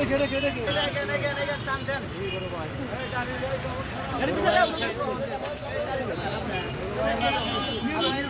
পা পিছন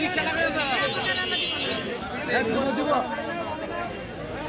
রিক্সা লাগাই